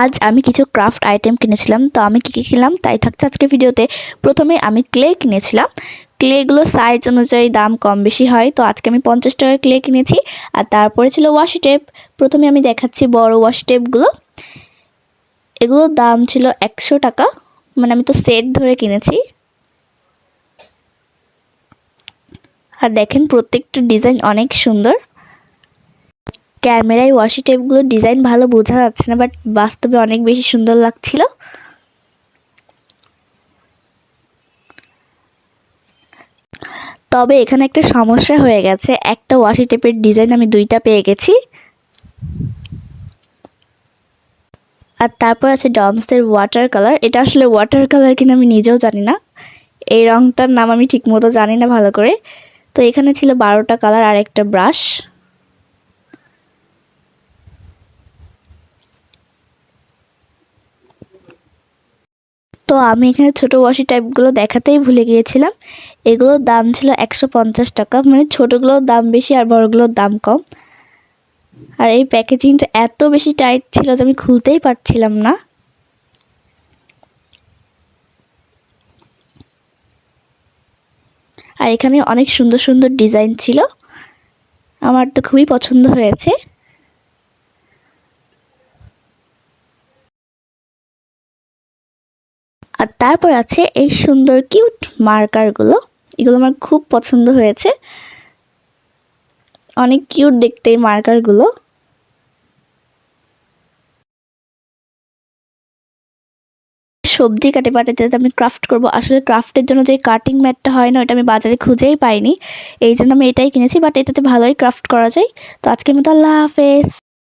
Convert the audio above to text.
আজ আমি কিছু ক্রাফট আইটেম কিনেছিলাম, তো আমি কী কী কিনলাম তাই থাকছে আজকে ভিডিওতে। প্রথমে আমি ক্লে কিনেছিলাম। ক্লেগুলো সাইজ অনুযায়ী দাম কম বেশি হয়, তো আজকে আমি পঞ্চাশ টাকার ক্লে কিনেছি। আর তারপরে ছিল ওয়াশি টেপ প্রথমে আমি দেখাচ্ছি বড় ওয়াশি টেপগুলো এগুলোর দাম ছিল একশো টাকা। মানে আমি তো সেট ধরে কিনেছি। আর দেখেন প্রত্যেকটা ডিজাইন অনেক সুন্দর। ক্যামেরায় ওয়াশি টেপগুলোর ডিজাইন ভালো বোঝা যাচ্ছে না, বাট বাস্তবে অনেক বেশি সুন্দর লাগছিল। তবে এখানে একটা সমস্যা হয়ে গেছে। একটা ওয়াশি টেপের ডিজাইন আমি দুইটা পেয়ে গেছি। আর তারপর আছে ডমসের ওয়াটার কালার। এটা আসলে ওয়াটার কালার কিনা আমি নিজেও জানি না। এই রংটার নাম আমি ঠিকমতো জানি না ভালো করে। তো এখানে ছিল বারোটা কালার আর একটা ব্রাশ। তো আমি এখানে ছোটো ওয়াশি টাইপগুলো দেখাতেই ভুলে গিয়েছিলাম। এগুলোর দাম ছিল একশো পঞ্চাশ টাকা। মানে ছোটোগুলোর দাম বেশি আর বড়গুলোর দাম কম। আর এই প্যাকেজিংটা এত বেশি টাইট ছিল যে আমি খুলতেই পারছিলাম না। আর এখানে অনেক সুন্দর সুন্দর ডিজাইন ছিল। আমার তো খুবই পছন্দ হয়েছে। আর তারপর আছে এই সুন্দর কিউট মার্কারগুলো। এগুলো আমার খুব পছন্দ হয়েছে। অনেক কিউট দেখতে এই মার্কারগুলো। সবজি কাটে পাটে যেটা আমি ক্রাফট করব। আসলে ক্রাফটের জন্য যে কাটিং ম্যাটটা হয় না ওটা আমি বাজারে খুঁজেই পাইনি। এই জন্য আমি এটাই কিনেছি বাট এটাতে ভালোই ক্রাফট করা যায়। তো আজকের মতো আল্লাহ হাফেজ।